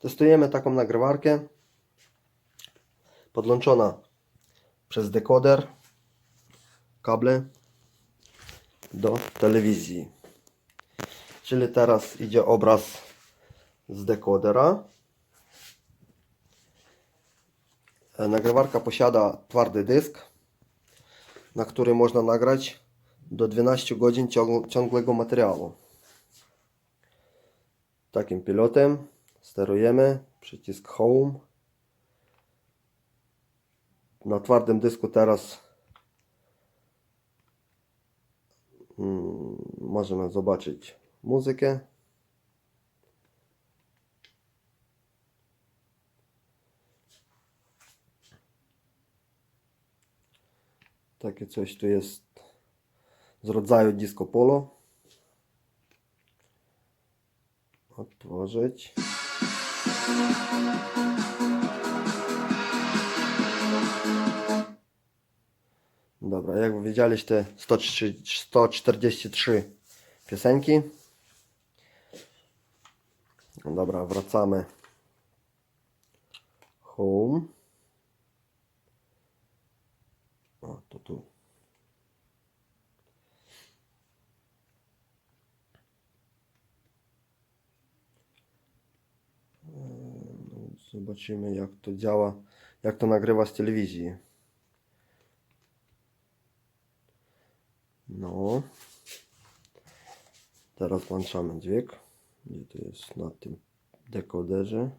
Testujemy taką nagrywarkę. Podłączona przez dekoder kable do telewizji. Czyli teraz idzie obraz z dekodera. E, Nagrywarka posiada twardy dysk, na który można nagrać do 12 godzin ciąg- ciągłego materiału. Takim pilotem sterujemy przycisk Home. Na twardym dysku teraz mm, możemy zobaczyć muzykę. Takie coś tu jest z rodzaju disco polo. Otworzyć. Dobra, jak widzieliście 103 143 piosenki. Dobra, wracamy. Home. O, to tu. Zobaczymy jak to działa, jak to nagrywa z telewizji. No. Teraz włączamy dźwięk. Gdzie to jest na tym dekoderze.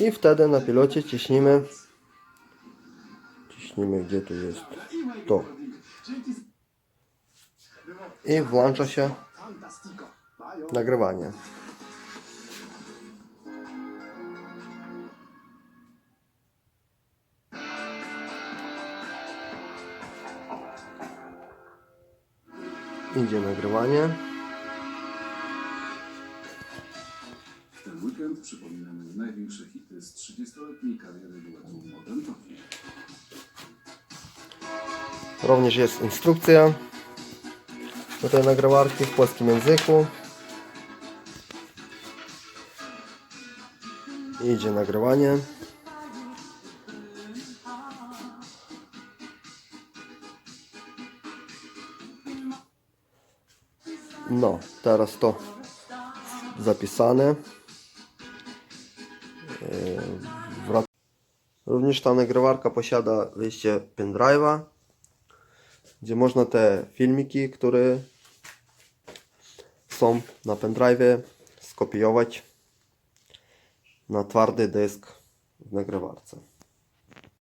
i wtedy na pilocie ciśnimy. Ciśnimy gdzie tu jest to. I włącza się nagrywanie. Idzie nagrywanie. W ten weekend przypominamy największe hity z 30-letniej kariery duetu Modern Talking. Również jest instrukcja do tej nagrywarki w polskim języku. Idzie nagrywanie. No, teraz to zapisane. Wrac- Również ta nagrywarka posiada wyjście pendrive'a gdzie można te filmiki, które są na pendrive skopiować na twardy dysk w nagrywarce.